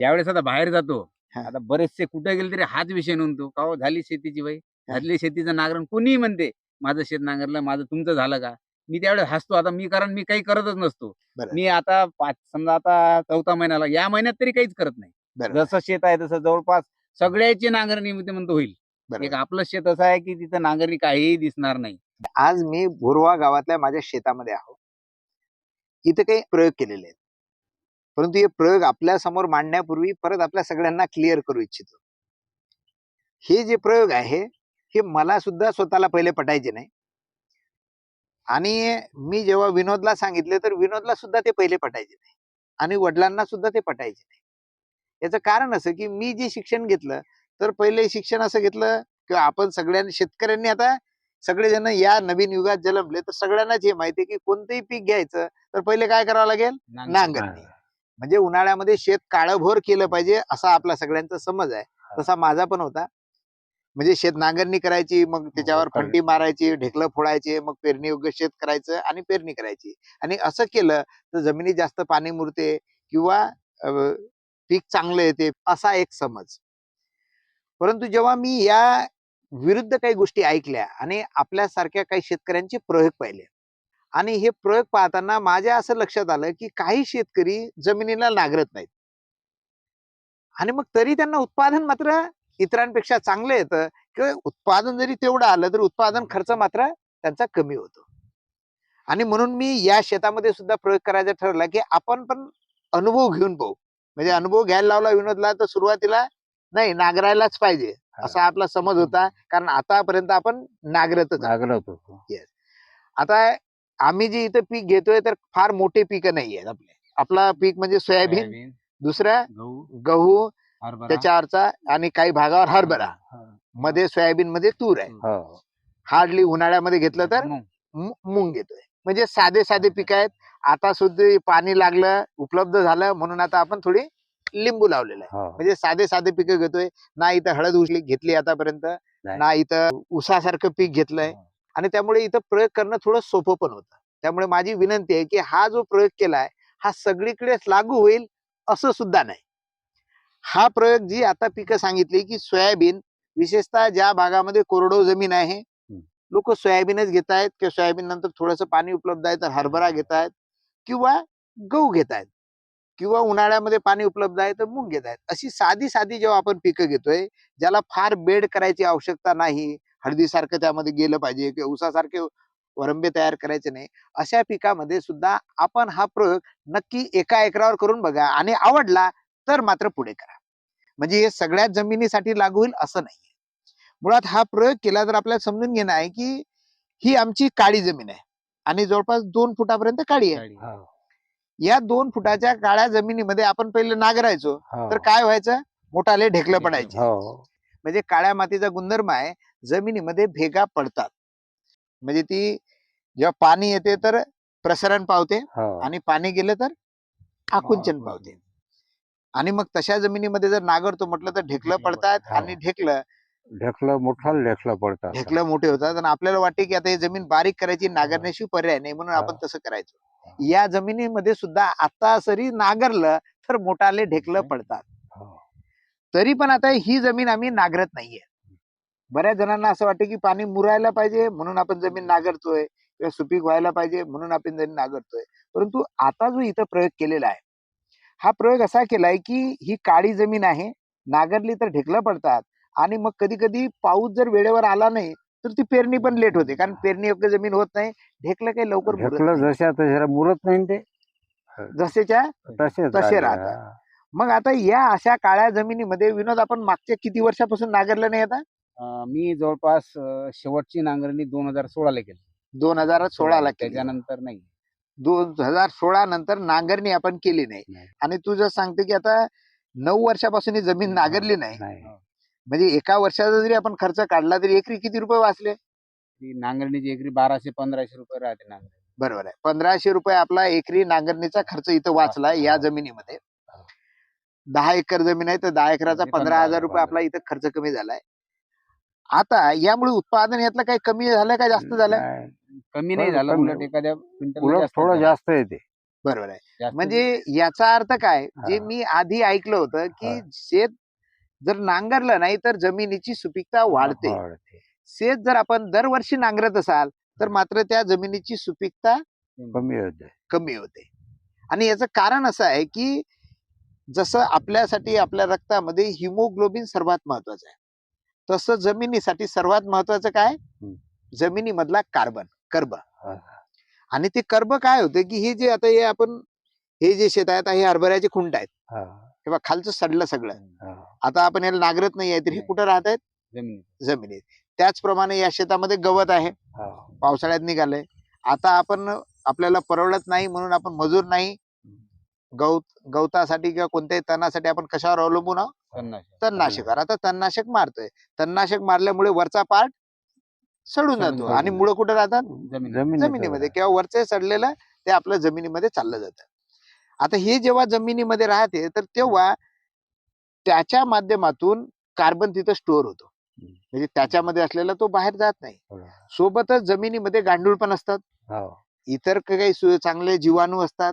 त्यावेळेस आता बाहेर जातो. हा. आता बरेचसे कुठे गेले तरी हाच विषय नव्हतो का हो, झाली शेतीची बाई? झाली शेतीचं नांगरण कोणीही म्हणते माझं शेत नांगरलं माझं तुमचं झालं का? मी त्यावेळेस हसतो. आता मी कारण मी काही करतच नसतो. बरं. मी आता पाच समजा आता चौथा महिन्याला या महिन्यात तरी काहीच करत नाही. जसं शेत आहे तसं जवळपास सगळ्याची नांगरणी मी ते म्हणतो होईल. एक आपलं शेत असं आहे की तिथं नांगरणी काहीही दिसणार नाही. आज मी बोरवा गावातल्या माझ्या शेतामध्ये आहो. इथे काही प्रयोग केलेले आहेत. परंतु हे प्रयोग आपल्यासमोर मांडण्यापूर्वी परत आपल्या सगळ्यांना क्लिअर करू इच्छितो. हे जे प्रयोग आहे हे मला सुद्धा स्वतःला पहिले पटायचे नाही. आणि मी जेव्हा विनोदला सांगितले तर विनोदला सुद्धा ते पहिले पटायचे नाही. आणि वडिलांना सुद्धा ते पटायचे नाही. याचं कारण असं की मी जे शिक्षण घेतलं तर पहिले शिक्षण असं घेतलं की आपण सगळ्यांनी शेतकऱ्यांनी आता सगळेजण या नवीन युगात जन्मले तर सगळ्यांनाच हे माहिती की कोणतंही पीक घ्यायचं तर पहिले काय करावं लागेल? नांगरणी. म्हणजे उन्हाळ्यामध्ये शेत काळभोर केलं पाहिजे असा आपला सगळ्यांचा समज आहे. तसा माझा पण होता. म्हणजे शेत नांगरणी करायची मग त्याच्यावर खरं. फंटी मारायची ढेकलं फोडायचे मग पेरणी योग्य शेत करायचं आणि पेरणी करायची. आणि असं केलं तर जमिनीत जास्त पाणी मुरते किंवा पीक चांगलं येते असा एक समज. परंतु जेव्हा मी या विरुद्ध काही गोष्टी ऐकल्या आणि आपल्यासारख्या काही शेतकऱ्यांचे प्रयोग पाहिले आणि हे प्रयोग पाहताना माझ्या असं लक्षात आलं की काही शेतकरी जमिनीला नांगरत नाहीत. आणि मग तरी त्यांना उत्पादन मात्र इतरांपेक्षा चांगलं येतं किंवा उत्पादन जरी तेवढं आलं तर उत्पादन खर्च मात्र त्यांचा कमी होतो. आणि म्हणून मी या शेतामध्ये सुद्धा प्रयोग करायचा ठरवला की आपण पण अनुभव घेऊन पाहू. म्हणजे अनुभव घ्यायला लावला विनोदला तर सुरुवातीला नाही नांगरायलाच पाहिजे असा आपला समज होता. कारण आतापर्यंत आपण नांगरतच. लागलं होतं. आता आम्ही जे इथं पीक घेतोय तर फार मोठे पीक नाही आहेत आपले. आपला पीक म्हणजे सोयाबीन दुसरा गहू हरभरा. त्याच्यावरचा आणि काही भागावर हरभरा. मध्ये सोयाबीन मध्ये तूर आहे. हो. हार्डली उन्हाळ्यामध्ये घेतलं तर मूग. घेतोय म्हणजे साधे साधे पीक आहेत. आता सुद्धा पाणी लागलं उपलब्ध झालं म्हणून आता आपण थोडी लिंबू लावलेलं आहे. हो. म्हणजे साधे साधे पिकं घेतोय. ना इथं हळद उचली घेतली आतापर्यंत. ना इथं उसासारखं पीक घेतलंय. आणि त्यामुळे इथं प्रयोग करणं थोडं सोपं पण होतं. त्यामुळे माझी विनंती आहे की हा जो प्रयोग केलाय हा सगळीकडेच लागू होईल असं सुद्धा नाही. हा प्रयोग जी आता पिकं सांगितली की सोयाबीन विशेषतः ज्या भागामध्ये कोरडो जमीन आहे लोक सोयाबीनच घेत आहेत. किंवा सोयाबीन नंतर थोडंसं पाणी उपलब्ध आहे तर हरभरा घेत आहेत किंवा गहू घेत आहेत किंवा उन्हाळ्यामध्ये पाणी उपलब्ध आहे तर मूग घेत आहेत. अशी साधी साधी जेव्हा आपण पिकं घेतोय ज्याला फार बेड करायची आवश्यकता नाही हळदीसारखं त्यामध्ये गेलं पाहिजे किंवा ऊसासारखे वरंबे तयार करायचे नाही अशा पिकामध्ये सुद्धा आपण हा प्रयोग नक्की एका एकरावर करून बघा आणि आवडला तर मात्र पुढे करा. म्हणजे हे सगळ्याच जमिनीसाठी लागू होईल असं नाही मुळात हा प्रयोग केला तर आपल्याला समजून घेणं आहे की ही आमची काळी जमीन आहे आणि जवळपास दोन फुटापर्यंत काळी आहे. या दोन फुटाच्या काळ्या जमिनीमध्ये आपण पहिले नागरायचो तर काय व्हायचं? मोठाले ढेकलं. पडायचे. हो. म्हणजे काळ्या मातीचा गुणधर्म आहे जमिनीमध्ये भेगा पडतात. म्हणजे ती जेव्हा पाणी येते तर प्रसरण पावते हो. आणि पाणी गेलं तर आकुंचन पावते. आणि मग तशा जमिनीमध्ये जर नागरतो म्हटलं तर ढेकलं पडतात हो. आणि ढेकलं ढेकलं मोठं ढेकलं पडतं ढेकलं मोठे होतात आणि आपल्याला वाटते की आता ही जमीन बारीक करायची नांगरण्याशिवाय पर्याय नाही म्हणून आपण तसं करायचो. या जमिनीमध्ये सुद्धा आता सरी नांगरलं तर मोठाले ढेकलं पडतात. हो. तरी पण आता ही जमीन आम्ही नांगरत नाहीये. बऱ्याच जणांना असं वाटतं की पाणी मुरायला पाहिजे म्हणून आपण जमीन नांगरतोय किंवा सुपीक व्हायला पाहिजे म्हणून आपण जमीन नांगरतोय. परंतु आता जो इथं प्रयोग केलेला आहे हा प्रयोग असा केलाय की ही काळी जमीन आहे नांगरली तर ढेकलं पडतात आणि मग कधी कधी पाऊस जर वेळेवर आला नाही तर ती पेरणी पण लेट होते. कारण पेरणी योग्य जमीन होत नाही ढेकलं काही लवकर. जशा तशा मुरत नाही ते? जसेच्या तसे राहतात. मग आता या अशा काळ्या जमिनीमध्ये विनोद आपण मागच्या किती वर्षापासून नांगरलं नाही आता? मी जवळपास शेवटची नांगरणी दोन हजार सोळाला केली. दोन हजार सोळाला त्याच्यानंतर नाही. दोन हजार सोळा नंतर नांगरणी आपण केली नाही. आणि तू जर सांगते की आता नऊ वर्षापासून ही जमीन नांगरली नाही. नाही. म्हणजे एका वर्षाचा जरी आपण खर्च काढला तरी एकरी किती रुपये वाचले? ती नांगरणीची एकरी बाराशे पंधराशे रुपये राहते नांगरणी. बरोबर आहे. पंधराशे रुपये आपला एकरी नांगरणीचा खर्च इथं वाचला या जमिनीमध्ये. दहा एकर जमीन आहे तर दहा एकराचा पंधरा हजार रुपये आपला इथं खर्च कमी झालाय. आता यामुळे उत्पादन यातलं काही कमी झालं का जास्त झालं. कमी नाही झालं. कमी- उलट एखाद्या उलट थोडं जास्त येते बरोबर आहे. जास्त म्हणजे याचा अर्थ काय? जे हा. मी आधी ऐकलं होतं की हा. शेत जर नांगरलं नाही तर जमिनीची सुपीकता वाढते. शेत जर आपण दरवर्षी नांगरत असाल तर मात्र त्या जमिनीची सुपीकता कमी होते. कमी होते. आणि याचं कारण असं आहे की जसं आपल्यासाठी आपल्या रक्तामध्ये हिमोग्लोबिन सर्वात महत्वाचं आहे. तसं जमिनीसाठी सर्वात महत्वाचं काय. जमिनीमधला कार्बन कर्ब. आणि ते कर्ब काय होते की हे जे आता हे आपण हे जे शेत आहेत हे हरभऱ्याचे खुंट आहेत. हा, तेव्हा खालचं सडलं सगळं. आता आपण याला नांगरत नाही आहे तर हे. कुठं राहत आहेत? जमिनी जमिनीत. त्याचप्रमाणे या शेतामध्ये गवत आहे. पावसाळ्यात निघालंय. आता आपण आपल्याला परवडत नाही म्हणून आपण मजूर नाही. गवत गवतासाठी किंवा कोणत्याही तणासाठी आपण कशावर अवलंबून आहोत? तणनाशक. तणनाशकावर आता तणनाशक मारतोय. तणनाशक मारल्यामुळे वरचा पार्ट सडून जातो. आणि मुळं कुठे राहतात? जमिनीमध्ये. किंवा वरचे सडलेलं ते आपल्या जमिनीमध्ये चाललं जातं. आता हे जेव्हा जमिनीमध्ये राहते तर तेव्हा त्याच्या माध्यमातून कार्बन तिथं स्टोअर होतो. म्हणजे त्याच्यामध्ये असलेला तो बाहेर जात नाही. बरोबर. सोबतच जमिनीमध्ये गांडूळ पण असतात. हा. इतर काही चांगले जीवाणू असतात.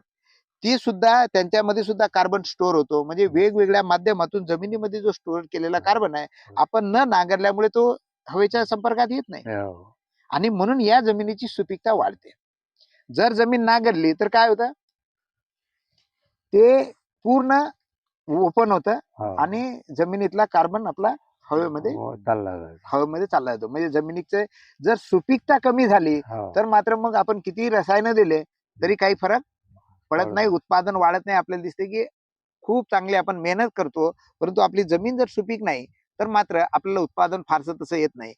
ती सुद्धा त्यांच्यामध्ये सुद्धा कार्बन स्टोअर होतो म्हणजे वेगवेगळ्या माध्यमातून जमिनीमध्ये जो स्टोअर केलेला कार्बन आहे आपण न नांगरल्यामुळे तो हवेच्या संपर्कात येत नाही हो. आणि म्हणून या जमिनीची सुपीकता वाढते जर जमीन नांगरली तर काय होतं ते पूर्ण ओपन होतं हा. आणि जमिनीतला कार्बन आपला हवेमध्ये हो. हवेमध्ये चालला जातो म्हणजे जमिनीचे जर सुपीकता कमी झाली. तर मात्र मग आपण किती रसायनं दिले तरी काही फरक पडत नाही उत्पादन वाढत नाही आपल्याला दिसते की खूप चांगली आपण मेहनत करतो परंतु आपली जमीन जर सुपीक नाही तर मात्र आपल्याला उत्पादन फारसं तसं येत नाही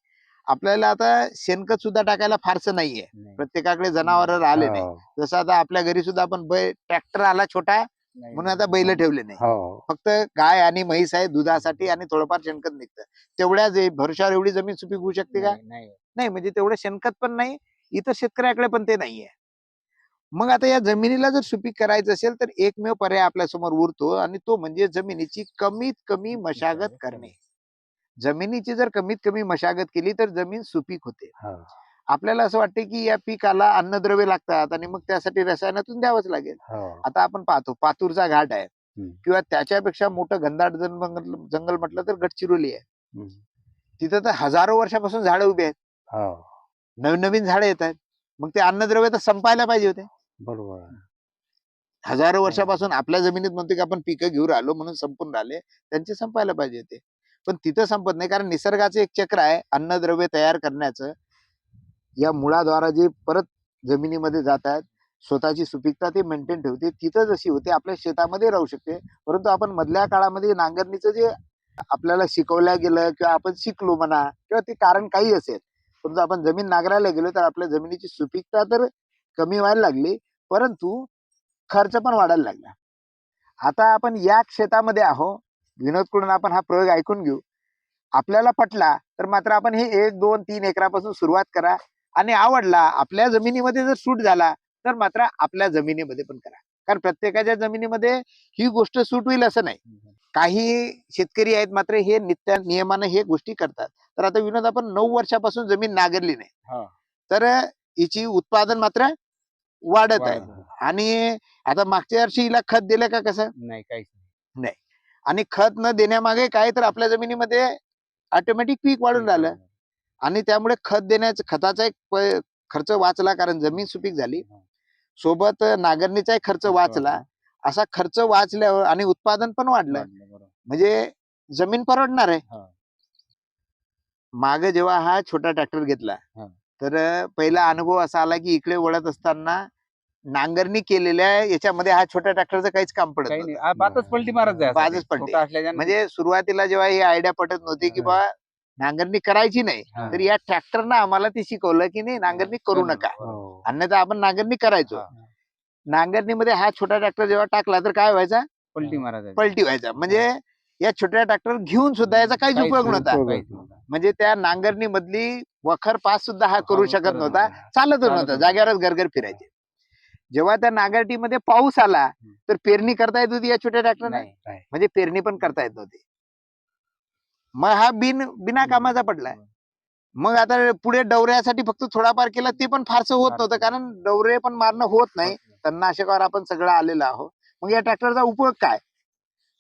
आपल्याला आता शेणखत सुद्धा टाकायला फारसं नाहीये नाही. प्रत्येकाकडे जनावर आले नाही हो. जसं आता आपल्या घरी सुद्धा आपण बै ट्रॅक्टर आला छोटा. म्हणून आता बैल ठेवले नाही हो. फक्त गाय आणि म्हैस आहे दुधासाठी आणि थोडंफार शेणखत निघतं तेवढ्या जे भरशावर एवढी जमीन सुपीक होऊ शकते का. नाही म्हणजे तेवढं शेणखत पण नाही इतर शेतकऱ्याकडे पण ते नाहीये मग आता या जमिनीला जर सुपीक करायचं असेल तर एकमेव पर्याय आपल्यासमोर उरतो आणि तो म्हणजे जमिनीची कमीत कमी मशागत करणे जमिनीची जर कमीत कमी मशागत केली तर जमीन सुपीक होते. आपल्याला असं वाटते की या पिकाला अन्नद्रव्य लागतात आणि मग त्यासाठी रसायनातून द्यावंच लागेल हो. आता आपण पाहतो पातूरचा घाट आहे. किंवा त्याच्यापेक्षा मोठं घनदाट जंगल म्हटलं तर गडचिरोली आहे. तिथं तर हजारो वर्षापासून झाडं उभी आहेत हो. नवीन नवीन झाडं येत आहेत मग ते अन्नद्रव्य तर संपायला पाहिजे होते बरोबर आहे. हजारो वर्षापासून आपल्या जमिनीत म्हणतो की आपण पिकं घेऊन राहिलो म्हणून संपून राहिले त्यांचे संपायला पाहिजे होते पण तिथं संपत नाही कारण निसर्गाचं एक चक्र आहे अन्नद्रव्य तयार करण्याचं. या मुळाद्वारा जे परत जमिनीमध्ये जात आहेत स्वतःची सुपीकता ते मेंटेन ठेवते तिथं जशी होते आपल्या शेतामध्ये राहू शकते. परंतु आपण मधल्या काळामध्ये नांगरणीचं जे आपल्याला शिकवल्या गेलं किंवा आपण शिकलो म्हणा किंवा ते कारण काही असेल परंतु आपण जमीन नांगरायला गेलो तर आपल्या जमिनीची सुपीकता तर कमी व्हायला लागली. परंतु खर्च पण वाढायला लागला. आता आपण या शेतामध्ये आहो विनोदकडून आपण हा प्रयोग ऐकून घेऊ. आपल्याला पटला तर मात्र आपण हे एक दोन तीन एकरापासून सुरुवात करा आणि आवडला आपल्या जमिनीमध्ये जर सूट झाला तर मात्र आपल्या जमिनीमध्ये पण करा. कारण प्रत्येकाच्या जमिनीमध्ये ही गोष्ट सूट होईल असं नाही. काही शेतकरी आहेत मात्र हे नित्य नियमानं हे गोष्टी करतात. तर आता विनोद आपण नऊ वर्षापासून जमीन नांगरली नाही. हा. तर हिची उत्पादन मात्र वाढत आहे. आणि आता मागच्या वर्षी हिला खत दिलं का कसं? नाही काहीच नाही. आणि खत न देण्यामागे काय तर आपल्या जमिनीमध्ये ऑटोमॅटिक पीक वाढून राहिलं. आणि त्यामुळे खत देण्याचं खताचा एक खर्च वाचला कारण जमीन सुपीक झाली. सोबत नांगरणीचाही खर्च वाचला. असा खर्च वाचल्यावर आणि उत्पादन पण वाढलं. म्हणजे जमीन परवडणार आहे. हा. मागे जेव्हा हा छोटा ट्रॅक्टर घेतला हा. तर पहिला अनुभव असा आला की इकडे वळत असताना नांगरणी केलेल्या याच्यामध्ये हा छोट्या ट्रॅक्टरचं काहीच काम पडत काही. नाही. आ, बातच पलटी मारत जाय म्हणजे सुरुवातीला जेव्हा ही आयडिया पटत नव्हती की. बा नांगरणी करायची नाही हा. तर या ट्रॅक्टरनं आम्हाला ते शिकवलं की नाही नांगरणी करू नका. हो. अन्यथा आपण नांगरणी करायचो. हा. नांगरणीमध्ये हा छोटा ट्रॅक्टर जेव्हा टाकला तर काय व्हायचा? पलटी मारत पलटी व्हायचा. म्हणजे या छोट्या ट्रॅक्टर घेऊन सुद्धा याचा काहीच उपयोग नव्हता. म्हणजे त्या नांगरणी मधली वखर पास सुद्धा हा करू शकत नव्हता. चालतच नव्हतं. जागेवरच गरगर फिरायचे. जेव्हा त्या नांगरटीमध्ये पाऊस आला तर पेरणी करता येत होती या छोट्या ट्रॅक्टर नाही म्हणजे पेरणी पण करता येत नव्हती. मग हा बिन बिना कामाचा पडलाय. मग आता पुढे डवऱ्यासाठी फक्त थोडाफार केला ते पण फारसं होत नव्हतं. कारण डवरे पण मारणं होत नाही. तणनाशकावर आपण सगळं आलेलो आहोत. मग या ट्रॅक्टरचा उपयोग काय?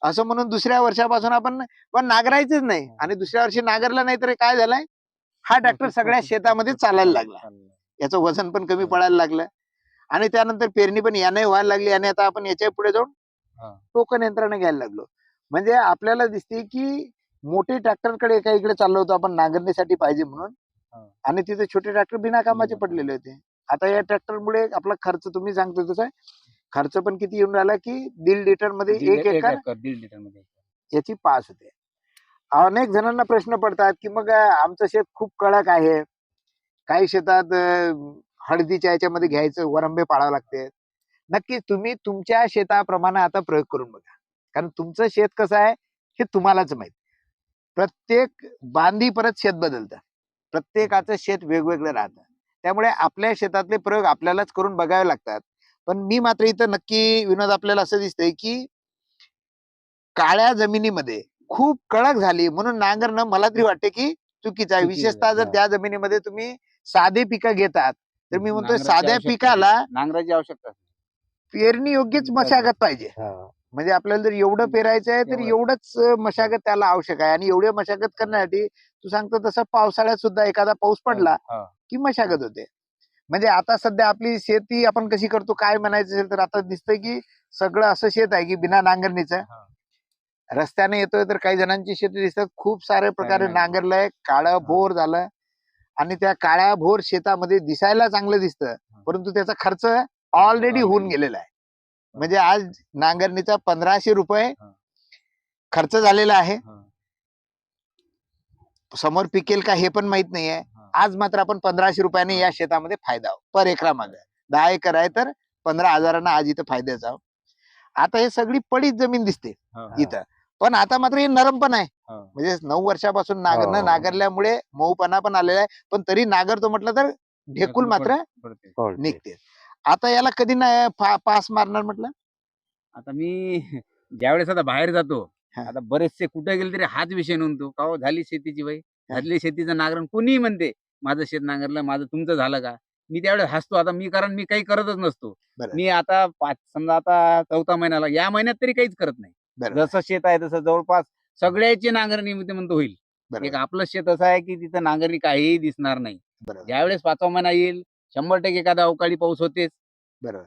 असं म्हणून दुसऱ्या वर्षापासून आपण पण नांगरायचंच नाही. आणि दुसऱ्या वर्षी नांगरला नाही तर काय झालंय? हा ट्रॅक्टर सगळ्या शेतामध्ये चालायला लागला. याचं वजन पण कमी पडायला लागलं. आणि त्यानंतर पेरणी पण याने व्हायला लागली. आणि आता आपण याच्यापुढे जाऊन हा. टोकन यंत्रणा घ्यायला लागलो. म्हणजे आपल्याला दिसते की मोठे ट्रॅक्टरकडे एका इकडे चाललो होतो आपण नांगरणीसाठी पाहिजे म्हणून. हा. आणि तिथे छोटे ट्रॅक्टर बिना कामाचे पडलेले होते. आता या ट्रॅक्टर मुळे आपला खर्च तुम्ही सांगतो तसं खर्च पण किती येऊन राहिला की दीड लिटरमध्ये एक एकर दीड लिटरमध्ये. याची पास होते. अनेक जणांना प्रश्न पडतात की मग आमचं शेत खूप कडक आहे. काही शेतात हळदीच्या याच्यामध्ये घ्यायचं वरंबे पाळावे लागते. नक्कीच तुम्ही तुमच्या शेताप्रमाणे आता प्रयोग करून बघा. कारण तुमचं शेत कसं आहे हे तुम्हालाच माहीत. प्रत्येक बांधी परत शेत बदलतं. प्रत्येकाचं शेत वेगवेगळं राहतं. त्यामुळे आपल्या शेतातले प्रयोग आपल्यालाच करून बघावे लागतात. पण मी मात्र इथं नक्की विनोद आपल्याला असं दिसतंय की काळ्या जमिनीमध्ये खूप कडक झाली म्हणून नांगरणं मला तरी वाटते की चुकीचं आहे विशेषतः जर. त्या जमिनीमध्ये तुम्ही साधे पिकं घेतात तर मी म्हणतोय साध्या पिकाला. नांगराची आवश्यकता. पेरणी योग्यच. मशागत पाहिजे. म्हणजे आपल्याला जर एवढं पेरायचं आहे तर. एवढंच मशागत त्याला आवश्यक आहे आणि एवढी मशागत करण्यासाठी तू सांगतो तसं पावसाळ्यात सुद्धा एखादा पाऊस पडला. की मशागत होते म्हणजे आता सध्या आपली शेती आपण कशी करतो काय म्हणायचं असेल तर आता दिसतंय की सगळं असं शेत आहे की बिना नांगरणीचं. रस्त्याने येतोय तर काही जणांची शेती दिसतात खूप सारे प्रकारे नांगर. नांगरलंय काळं भोर झालं आणि त्या काळ्या भोर शेतामध्ये दिसायला चांगलं दिसतं परंतु त्याचा खर्च ऑलरेडी होऊन. गेलेला आहे म्हणजे आज नांगरणीचा पंधराशे रुपये. खर्च झालेला आहे. समोर पिकेल का हे पण माहीत नाहीये. आज मात्र आपण पंधराशे रुपयाने या शेतामध्ये फायदा हो पर एकरा मागे दहा एकर आहे तर पंधरा हजारांना आज इथं फायद्याचा आहो. आता हे सगळी पडीत जमीन दिसते हा. इथं पण आता मात्र हे नरम पण आहे हा. म्हणजे नऊ वर्षापासून नांगरणं हो. नांगरल्यामुळे मऊपणा पण आलेला आहे पण तरी नांगरतो म्हटलं तर ढेकूल मात्र. कळते. निघते आता याला कधी नाही पास मारणार म्हटलं आता मी ज्यावेळेस आता बाहेर जातो हा. आता बरेचसे कुठे गेले तरी हाच विषय नव्हतो का हो झाली शेतीची बाई झाली शेतीचं नांगरण कोणीही म्हणते माझं शेत नांगरलं माझं तुमचं झालं का? मी त्यावेळेस हसतो. आता मी कारण मी काही करतच नसतो. मी आता पाच समजा आता चौथा महिन्याला या महिन्यात तरी काहीच करत नाही. जसं शेत आहे तसं जवळपास सगळ्याची नांगरणी मी ते म्हणतो होईल. एक आपलं शेत असं आहे की तिथं नांगरणी काहीही दिसणार नाही. ज्यावेळेस पाचवा महिना येईल शंभर टक्के एखादा अवकाळी पाऊस होतेच. बरोबर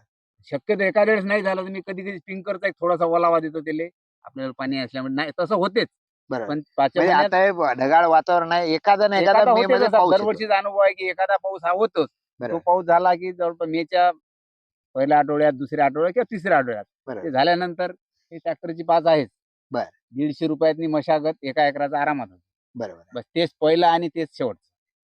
शक्यतो एखाद्या वेळेस नाही झालं तर मी कधी कधी स्प्रिंकरचा एक थोडासा ओलावा देतो त्याले. आपल्याला पाणी असल्यामुळे नाही तसं होतेच. बरोबर पण पाचव्या म्हणजे महिन्यात आता हे ढगाळ वातावरण आहे एखादा ना एखादा एखादा मे होतेच मध्ये असा. पाऊस येतो. दरवर्षीचा अनुभव आहे की एखादा पाऊस हा होतोच तो पाऊस झाला की जवळपास मेच्या पहिल्या आठवड्यात दुसऱ्या आठवड्यात किंवा तिसऱ्या आठवड्यात बरोबर ते झाल्यानंतर हे ट्रॅक्टरची पाच आहेच बर. दीडशे रुपयातनी मशागत एका एकराचा आरामात होतो. बरोबर बस तेच पहिलं आणि तेच शेवट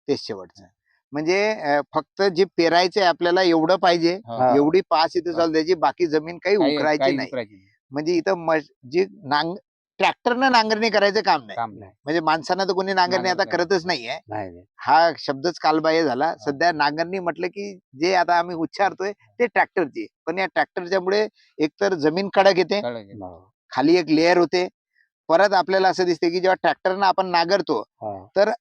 तेच शेवटचं म्हणजे अं, फक्त जे पेरायचंय आपल्याला एवढं पाहिजे हा. एवढी पास इथे. चालू द्यायची बाकी जमीन काही काही- उकरायची काही नाही उकरायची नाही. म्हणजे इथं मश- जी नांग ट्रॅक्टरनं नांगरणी करायचं काम नाही काम नाही म्हणजे माणसानं तर कोणी नांगरणी आता करतच नाहीये नाही नाही. हा शब्दच कालबाह्य झाला सध्या नांगरणी म्हटलं की जे आता आम्ही उच्चारतोय ते ट्रॅक्टरची पण या ट्रॅक्टरच्या मुळे एकतर जमीन कडक येते कळलं की? हो. खाली एक लेअर होते परत आपल्याला असं दिसते की जेव्हा ट्रॅक्टरनं आपण नांगरतो हा.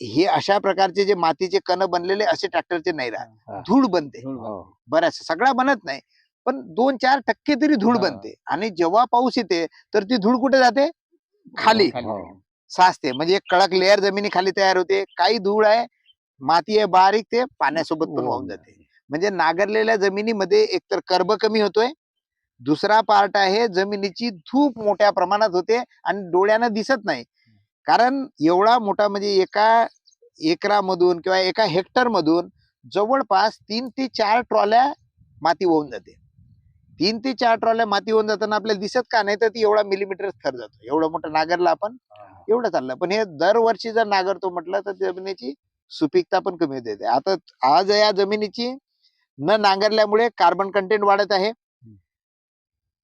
हे अशा प्रकारचे जे मातीचे कण बनलेले असे ट्रॅक्टरचे नाही हा. राहत धूळ बनते हो. बऱ्याच सगळा बनत नाही पण दोन चार टक्के तरी धूळ हा. बनते. आणि जेव्हा पाऊस येते तर ती धूळ कुठे जाते? खाली. हो. जाते. साचते. म्हणजे एक कडक लेअर जमिनी खाली तयार होते. काही धूळ आहे माती आहे बारीक ते पाण्यासोबत पण वाहून जाते. म्हणजे नांगरलेल्या जमिनीमध्ये एकतर कर्ब कमी होतोय दुसरा पार्ट आहे जमिनीची धूप मोठ्या प्रमाणात होते आणि डोळ्यानं दिसत नाही. कारण एवढा मोठा म्हणजे एका एकरामधून किंवा एका हेक्टर मधून जवळपास तीन ते चार ट्रॉल्या माती वाहून जाते. तीन ते चार ट्रॉल्या माती होऊन जाताना आपल्याला दिसत का नाही तर ती एवढा मिलीमीटर थर जातो. एवढं मोठं नांगरला आपण एवढं चाललं. पण हे दरवर्षी जर नांगरतो म्हटलं तर जमिनीची सुपीकता पण कमी होते आता आज या जमिनीची न नांगरल्यामुळे कार्बन कंटेंट वाढत आहे.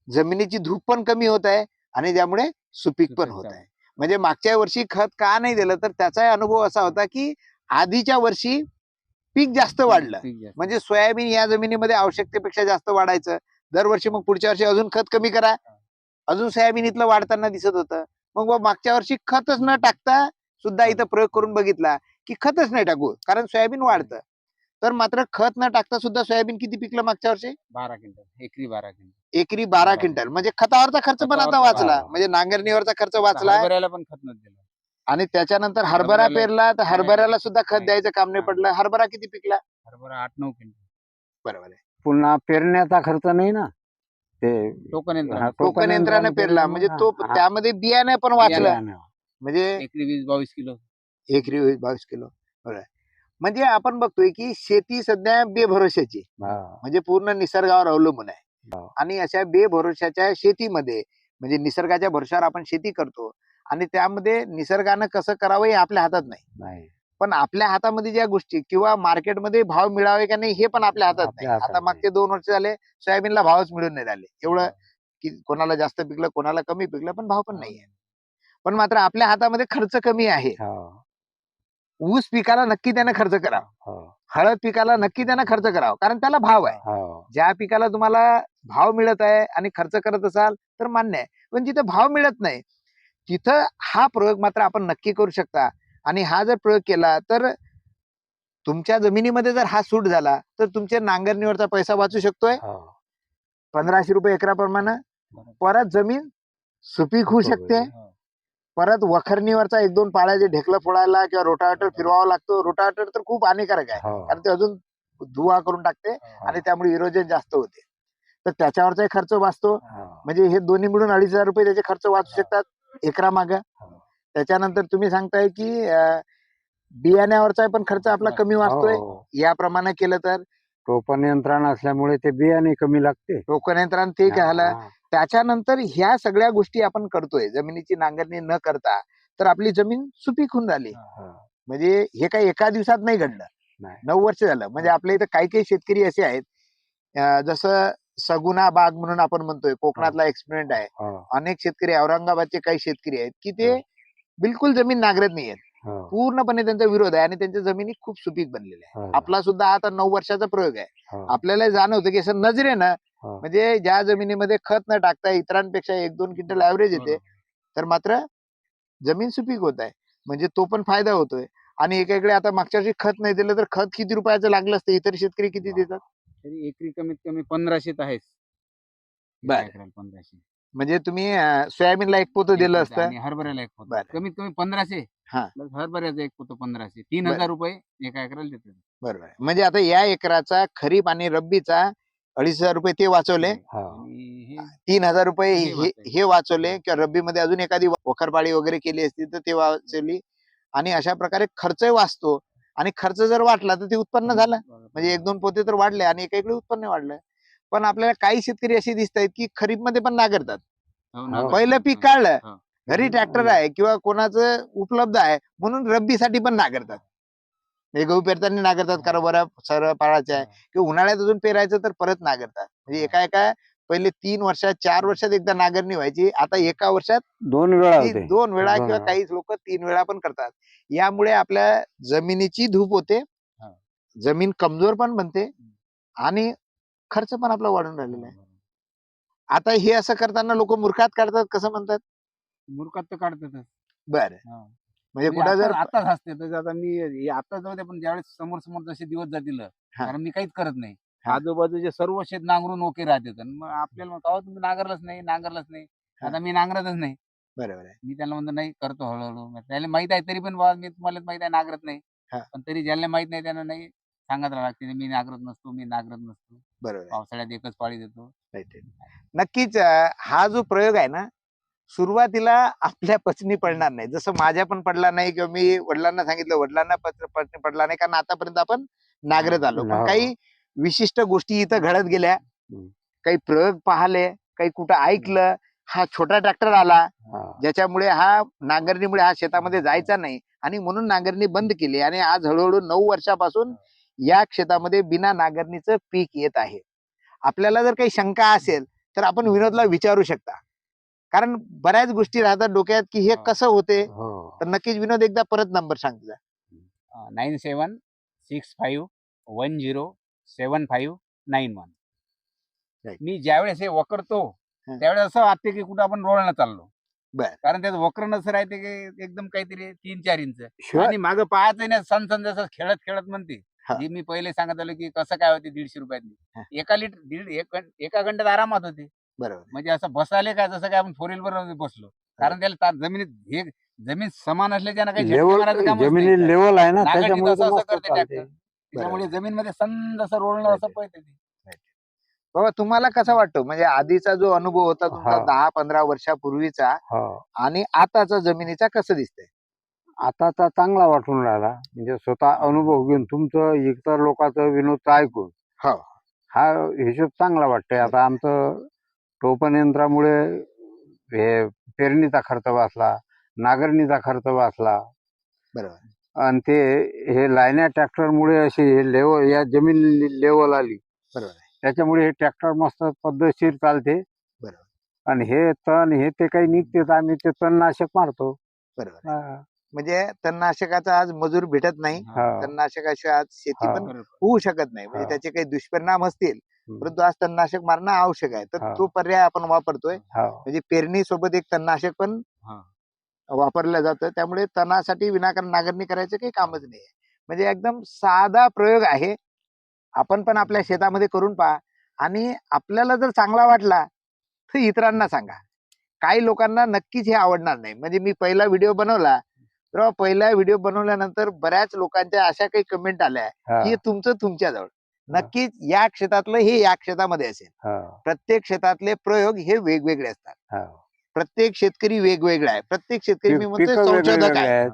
जमिनीची धूप पण कमी होत आहे आणि त्यामुळे सुपीक पण होत आहे. म्हणजे मागच्या वर्षी खत का नाही दिलं तर त्याचा अनुभव असा होता की आधीच्या वर्षी पीक जास्त वाढलं. म्हणजे सोयाबीन या जमिनीमध्ये आवश्यकतेपेक्षा जास्त वाढायचं. दरवर्षी मग पुढच्या वर्षी अजून खत कमी करा. अजून सोयाबीन इथलं वाढताना दिसत होतं. मग मागच्या वर्षी खतच न टाकता सुद्धा इथं प्रयोग करून बघितला की खतच नाही टाकू कारण सोयाबीन वाढतं. तर मात्र खत न टाकता सुद्धा सोयाबीन किती पिकलं मागच्या वर्षी? बारा क्विंटल एकरी बारा क्विंटल. एकरी बारा क्विंटल. म्हणजे खतावरचा खर्च पण आता वाचला. म्हणजे नांगरणीवरचा खर्च वाचला हरभऱ्याला पण खत नव्हतं दिलं. आणि त्याच्यानंतर हरभरा पेरला तर हरभऱ्याला सुद्धा खत. द्यायचं काम नाही. पडलं. हरभरा किती पिकला? हरभरा आठ नऊ क्विंटल. बरोबर आहे. पुन्हा पेरण्याचा खर्च नाही ना ते टोकन यंत्र हा, टोकन टोकन यंत्राने यंत्राने पेरला म्हणजे तो हा. त्यामध्ये बियाणे पण वाचलं बियाणं. म्हणजे एकरी वीस बावीस किलो एकरी वीस बावीस किलो बरोबर आहे. म्हणजे आपण बघतोय की शेती सध्या बेभरोशाची आहे. हा. म्हणजे पूर्ण निसर्गावर अवलंबून आहे हो. आणि अशा बेभरोशाच्या शेतीमध्ये म्हणजे निसर्गाच्या भरोशावर आपण शेती करतो आणि त्यामध्ये निसर्गानं कसं करावं हे आपल्या हातात नाही नाही पण आपल्या हातामध्ये ज्या गोष्टी किंवा मार्केटमध्ये भाव मिळावे का नाही हे पण आपल्या हातात नाही. आता मागचे दोन वर्ष झाले सोयाबीनला भावच मिळून नाही राहिले. एवढं की कोणाला जास्त पिकलं कोणाला कमी पिकलं पण भाव पण नाहीये. पण मात्र आपल्या हातामध्ये खर्च कमी आहे. हो, ऊस पिकाला नक्की त्यानं खर्च करावा. हो, हळद पिकाला नक्की त्यानं खर्च करावा कारण त्याला भाव आहे. हो. ज्या पिकाला तुम्हाला भाव मिळत आहे आणि खर्च करत असाल तर मान्य आहे. पण जिथे भाव मिळत नाही तिथं हा प्रयोग मात्र आपण नक्की करू शकता. आणि हा जर प्रयोग केला तर तुमच्या जमिनीमध्ये जर हा सूट झाला तर तुमच्या नांगरणीवरचा पैसा वाचू शकतोय. पंधराशे रुपये एकराप्रमाणे. परत जमीन सुपीक होऊ शकते. परत वखरणीवरचा एक दोन पाळ्याचे ढेकलं फोडायला किंवा रोटावेटर फिरवावा लागतो. रोटावेटर तर खूप हानिकारक आहे. कारण ते अजून धुवा करून टाकते. आणि त्यामुळे इरोजन जास्त होते. तर त्याच्यावरचा खर्च वाचतो. म्हणजे हे दोन्ही मिळून अडीच हजार रुपये त्याचे खर्च वाचू शकतात. एकरा माग. त्याच्यानंतर तुम्ही सांगताय की बियाण्यावरचा पण खर्च आपला कमी वाचतोय. हो. याप्रमाणे केलं तर? टोपण यंत्रणा असल्यामुळे ते बियाणे कमी लागते. टोकन यंत्रानं ते झालं त्याच्यानंतर ह्या सगळ्या गोष्टी आपण करतोय. जमिनीची नांगरणी न करता तर आपली जमीन सुपीक होऊन झाली. म्हणजे हे काही एका दिवसात नाही घडलं. नऊ वर्ष झालं. म्हणजे आपल्या इथं काही काही शेतकरी असे आहेत. जसं सगुना बाग म्हणून आपण म्हणतोय. कोकणातला एक्सपेरिमेंट आहे. अनेक शेतकरी औरंगाबादचे काही शेतकरी आहेत की ते. बिलकुल जमीन नांगरत नाहीयेत. हो, पूर्णपणे त्यांचा विरोध आहे आणि त्यांच्या जमिनी खूप सुपीक बनलेल्या आहे. आपला सुद्धा आता नऊ वर्षाचा प्रयोग आहे. आपल्याला जाणवतं की असं नजरेनं. म्हणजे ज्या जमिनीमध्ये खत न टाकता इतरांपेक्षा एक दोन क्विंटल ऍव्हरेज येते तर मात्र जमीन सुपीक होत आहे. म्हणजे तो पण फायदा होतोय. आणि एकीकडे आता मागच्या वर्षी खत नाही दिलं तर खत किती रुपयाचं लागलं असतं? इतर शेतकरी किती देतात? एकरी कमीत कमी पंधराशे तर आहेच बर. पंधराशे. म्हणजे तुम्ही अं, सोयाबीनला एक पोतं दिलं एक असतं. आणि हरभऱ्याला एक पोतं. बर. कमीत कमी पंधराशे. हा. प्लस हरभऱ्याचं एक पोतं पंधराशे. तीन बर. हजार रुपये एका एकराला देतात बरोबर. आहे. म्हणजे आता या एकराचा खरीप आणि रब्बीचा अडीच हजार रुपये ते वाचवले. हो. आणि हे तीन हजार रुपये हे हे वाचले. हे वाचवले किंवा रब्बीमध्ये अजून एखादी वखरपाळी वगैरे केली असती तर ते वाचवली. आणि अशा प्रकारे खर्चही वाचतो. आणि खर्च जर वाटला तर ते उत्पन्न झालं. म्हणजे एक दोन पोते तर वाढले आणि एका इकडे उत्पन्न वाढलं. पण आपल्याला काही शेतकरी असे दिसत आहेत की खरीपमध्ये पण नागरतात. हो ना. पहिलं पीक हो. काढलं हो. घरी ट्रॅक्टर आहे किंवा कोणाचं उपलब्ध आहे म्हणून रब्बीसाठी पण नागरतात. म्हणजे गहू पेरताना नागरतात कारण बरं सरळ पाळायचं आहे किंवा उन्हाळ्यात अजून पेरायचं तर परत नागरतात. म्हणजे एका एका पहिले तीन वर्षात चार वर्षात एकदा नागरणी व्हायची. आता एका वर्षात दोन वेळा दोन वेळा किंवा. काही लोक तीन वेळा पण करतात. यामुळे आपल्या जमिनीची धूप होते. हा. जमीन कमजोर पण बनते आणि खर्च पण आपला वाढून राहिलेला आहे. आता हे असं करताना लोक मूर्खात काढतात कसं म्हणतात? मुरकात तर काढतातच. बरं. हा. म्हणजे म्हणजे कुठं जर आता- आताच असते तर आता मी हे आता जाऊ दे पण ज्यावेळेस समोर समोर जसे दिवस जातील हा. कारण मी काहीच करत नाही. हा. आजूबाजूचे सर्व शेत नांगरून ओके राहते मग आपल्याला "अहो, तुम्ही नांगरलंच नाही नांगरलंच नाही. हा. आता मी नांगरतच नाही. बरोबर आहे. मी त्याला म्हणतो नाही करतो हळूहळू. मग त्याला माहीत आहे तरी पण बाबा मी तुम्हाला माहीत आहे नांगरत नाही. हा. पण तरी ज्याला माहीत नाही त्यांना नाही सांगत राहावं लागते मी नांगरत नसतो मी नांगरत नसतो. बरोबर पावसाळ्यात एकच पाळी देतो Right, right. नक्कीच अं, हा जो प्रयोग आहे ना सुरुवातीला आपल्या पचनी पडणार नाही जसं माझ्या पण पडला नाही किंवा मी वडिलांना सांगितलं वडिलांना पच- पचनी पडला नाही कारण आतापर्यंत आपण नागरत आलो पण हो. काही विशिष्ट गोष्टी इथं घडत गेल्या हम्म. काही प्रयोग पाहिले काही कुठं ऐकलं हा छोटा ट्रॅक्टर आला हा. ज्याच्यामुळे हा नांगरणीमुळे हा शेतामध्ये जायचा नाही आणि म्हणून नांगरणी बंद केली आणि आज हळूहळू नऊ वर्षापासून या शेतामध्ये बिना नांगरणीचं पीक येत आहे. आपल्याला जर काही शंका असेल तर आपण विनोदला विचारू शकता. कारण बऱ्याच गोष्टी राहतात डोक्यात की हे. कसं होते? हो. तर नक्कीच विनोद एकदा परत नंबर सांग तुझा nine seven six five one zero seven five nine one. मी ज्यावेळेस हे वकरतो. त्यावेळेस असं वाटते की कुठं आपण रोडला चाललो. बर. कारण त्याचं वक्र नसं राहते की एकदम काहीतरी तीन चार इंच. आणि मागं पाहायचं नाही सण सण जसं खेळत खेळत म्हणते. हा. जी मी पहिले सांगत आलो की कसं काय होते दीडशे हा. रुपयातली एका लिटर दीड एक एका घंट्यात आरामात होते बरोबर म्हणजे असं बसाले का जसं काय आपण फोर वर बसलो कारण त्याला ता- जमिनीत हे जमीन समान असल्याच्या काही झटके लेवल मारायचं कामच नाही. जमिनी लेवल आहे ना त्याच्यामुळे तसं ते असं मस्त करते चालते. tractor. त्याच्यामुळे जमीन मध्ये संद असं रोळणं असं पळते ते. बाबा तुम्हाला कसा वाटतो म्हणजे आधीचा जो अनुभव होता तुमचा हा. दहा पंधरा वर्षापूर्वीचा हो आणि आताचा जमिनीचा कसं दिसतंय आताचा चांगला वाटून राहिला. म्हणजे स्वतः अनुभव घेऊन तुमचं इतर लोकांचं विनोद ऐकून. हो. हा हिशोब चांगला वाटतंय. आता आमचं टोपण यंत्रामुळे हे पेरणीचा खर्च वाचला नांगरणीचा खर्च वाचला. बरोबर. आणि ते हे लायन्या ट्रॅक्टरमुळे अशी हे लेवल या जमीन लेवल आली. बरोबर. त्याच्यामुळे हे ट्रॅक्टर मस्त पद्धतशीर चालते. बरोबर. आणि हे तण हे ते काही निघते तर आम्ही ते तणनाशक मारतो. बरोबर. हा. म्हणजे तणनाशकाचा आज मजूर भेटत नाही. तणनाशकाशिवाय आज शेती. पण. होऊ शकत नाही म्हणजे. त्याचे काही दुष्परिणाम असतील. परंतु आज तणनाशक मारणं आवश्यक आहे तर हा. तो पर्याय आपण वापरतोय. म्हणजे पेरणी सोबत एक तणनाशक पण हा. वापरलं जातं त्यामुळे तणासाठी विनाकारण नांगरणी करायचं काही कामच नाही म्हणजे एकदम साधा प्रयोग आहे आपण पण आपल्या शेतामध्ये करून पहा आणि आपल्याला जर चांगला वाटला तर इतरांना सांगा काही लोकांना नक्कीच हे आवडणार नाही म्हणजे मी पहिला व्हिडिओ बनवला तर पहिला व्हिडिओ बनवल्यानंतर बऱ्याच लोकांच्या अशा काही कमेंट आल्या. की हे तुमचं तुमच्याजवळ. नक्कीच या क्षेत्रातलं हे या क्षेत्रामध्ये असेल. प्रत्येक शेतातले प्रयोग हे वेगवेगळे असतात. हा. प्रत्येक शेतकरी वेगवेगळा आहे. प्रत्येक शेतकरी मी पिकं संशोधक आहे.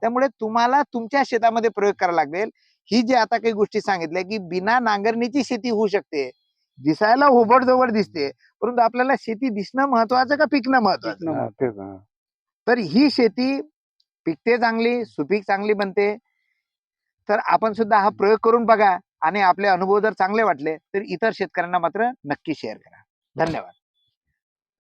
त्यामुळे तुम्हाला तुमच्या शेतामध्ये प्रयोग करावा लागेल. ही जी आता काही गोष्टी सांगितल्या की बिना नांगरणीची शेती होऊ शकते. दिसायला ओबड जवळ दिसते. परंतु आपल्याला शेती दिसणं महत्वाचं का पिकणं महत्वाचं. तर ही शेती पिकते चांगली सुपीक चांगली बनते. तर आपण सुद्धा हा प्रयोग करून बघा आणि आपले अनुभव जर चांगले वाटले तर इतर शेतकऱ्यांना मात्र नक्की शेअर करा. धन्यवाद.